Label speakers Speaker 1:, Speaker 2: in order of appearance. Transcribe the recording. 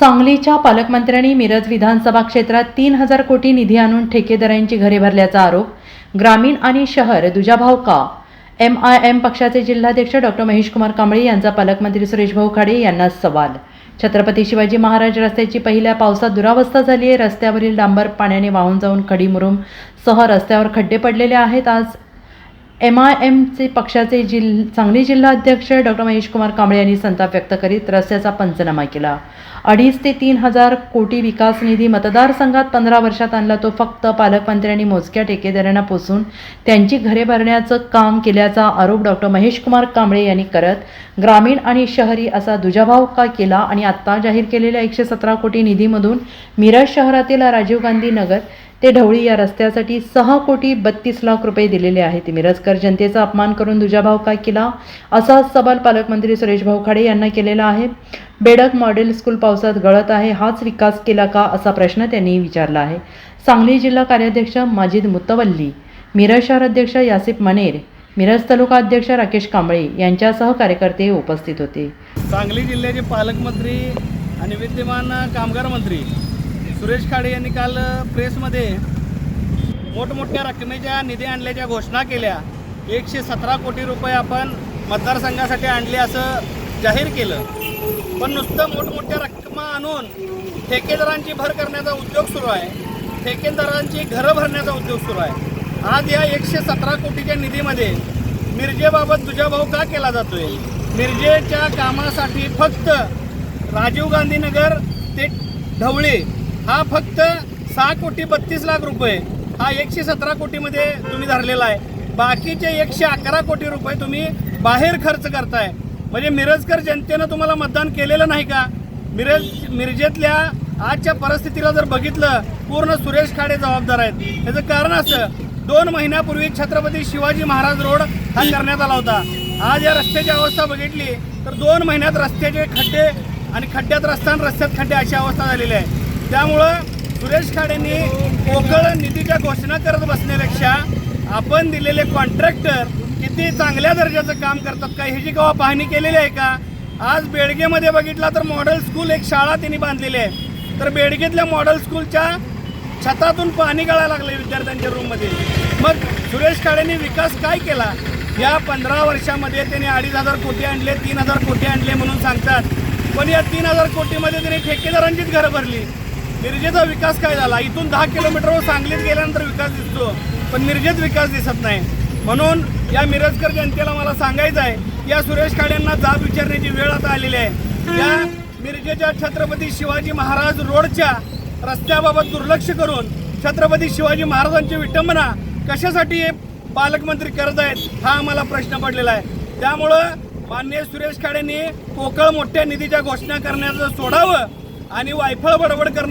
Speaker 1: सांगलीच्या पालकमंत्र्यांनी मिरज विधानसभा क्षेत्रात तीन हजार कोटी निधी आणून ठेकेदारांची घरे भरल्याचा आरोप ग्रामीण आणि शहर दुजाभाव का? एम आय एम पक्षाचे जिल्हाध्यक्ष डॉक्टर महेश कुमार कांबळे यांचा पालकमंत्री सुरेश भाऊ खाडे यांना सवाल. छत्रपती शिवाजी महाराज रस्त्याची पहिल्या पावसात दुरावस्था झाली आहे. रस्त्यावरील डांबर पाण्याने वाहून जाऊन खडीमुरुम सह रस्त्यावर खड्डे पडलेले आहेत. आज एम आय एमचे पक्षाचे जिल सांगली जिल्हाध्यक्ष डॉक्टर महेश कुमार कांबळे यांनी संताप व्यक्त करीत रस्त्याचा पंचनामा केला. अडीच ते तीन हजार कोटी विकास निधी मतदारसंघात पंधरा वर्षात आणला तो फक्त पालकमंत्र्यांनी मोजक्या ठेकेदारांना पोचून त्यांची घरे भरण्याचं काम केल्याचा आरोप डॉक्टर महेश कुमार कांबळे यांनी करत ग्रामीण आणि शहरी असा दुजाभाव का केला आणि आत्ता जाहीर केलेल्या एकशे सतरा कोटी निधीमधून मिरज शहरातील राजीव गांधी नगर ते ढवळी या रस्त्यासाठी सहा कोटी बत्तीस लाख रुपये दिलेले आहेत. मिरजकर जनतेचा अपमान करून दुजाभाव काय केला? असा सवाल पालकमंत्री सुरेश भाऊ खाडे यांना केलेला आहे. बेडक मॉडेल स्कूल पावसात गळत आहे हाच विकास केला का? असा प्रश्न त्यांनी विचारला आहे. सांगली जिल्हा कार्याध्यक्ष माजिद मुत्तवल्ली मिरज शहर अध्यक्ष यासिफ मनेर मिरज तालुका अध्यक्ष राकेश कांबळे यांच्यासह कार्यकर्ते उपस्थित होते.
Speaker 2: सांगली जिल्ह्याचे पालकमंत्री आणि विद्यमान कामगार मंत्री सुरेश खाडे यांनी काल प्रेसमध्ये मोठमोठ्या रकमेच्या निधी आणल्याच्या घोषणा केल्या. एकशे सतरा कोटी रुपये आपण मतदारसंघासाठी आणले असं जाहीर केलं. पण नुसतं मोठमोठ्या रक्कमा आणून ठेकेदारांची भर करण्याचा उद्योग सुरू आहे. ठेकेदारांची घरं भरण्याचा उद्योग सुरू आहे. आज या एकशे सतरा कोटीच्या निधीमध्ये मिरजेबाबत तुझ्याभाव का केला जातोय? मिरजेच्या कामासाठी फक्त राजीव गांधीनगर ते ढवळे हा फक्त सहा कोटी बत्तीस लाख रुपये हा एकशे सतरा कोटीमध्ये तुम्ही धरलेला आहे. बाकीचे एकशे अकरा कोटी रुपये तुम्ही बाहेर खर्च करताय. म्हणजे मिरजकर जनतेनं तुम्हाला मतदान केलेलं नाही का? मिरज मिरजेतल्या आजच्या परिस्थितीला जर बघितलं पूर्ण सुरेश खाडे जबाबदार आहेत. त्याचं कारण असं दोन महिन्यापूर्वी छत्रपती शिवाजी महाराज रोड हा करण्यात आला होता. आज या रस्त्याची अवस्था बघितली तर दोन महिन्यात रस्त्याचे खड्डे आणि खड्ड्यात रस्ता आणि रस्त्यात खड्डे अशी अवस्था झालेली आहे. त्यामुळं सुरेश खाडेंनी पोकळ निधीच्या घोषणा करत बसण्यापेक्षा आपण दिलेले कॉन्ट्रॅक्टर किती चांगल्या दर्जाचं काम करतात का ह्याची केव्हा पाहणी केलेली आहे का? आज बेडगेमध्ये बघितला तर मॉडेल स्कूल एक शाळा त्यांनी बांधलेली आहे. तर बेडगेतल्या मॉडेल स्कूलच्या छतातून पाणी गळायला लागले विद्यार्थ्यांच्या रूममध्ये मग सुरेश खाडेंनी विकास काय केला? या पंधरा वर्षामध्ये त्यांनी अडीच हजार कोटी आणले तीन हजार कोटी आणले म्हणून सांगतात. पण या तीन हजार कोटीमध्ये त्यांनी ठेकेदारांचीच घरं भरली. मिरजेचा विकास काय झाला? इथून दहा किलोमीटरवर सांगलीत गेल्यानंतर विकास दिसतो पण मिरजेत विकास दिसत नाही. म्हणून या मिरजकर जनतेला मला सांगायचं आहे या सुरेश खाड्यांना जाब विचारण्याची वेळ आता आलेली आहे. या मिरजेच्या छत्रपती शिवाजी महाराज रोडच्या रस्त्याबाबत दुर्लक्ष करून छत्रपती शिवाजी महाराजांची विटंबना कशासाठी पालकमंत्री करत आहेत हा आम्हाला प्रश्न पडलेला आहे. त्यामुळं माननीय सुरेश खाडेंनी पोकळ मोठ्या निधीच्या घोषणा करण्याचं सोडावं आणि वायफळ बडबड करणं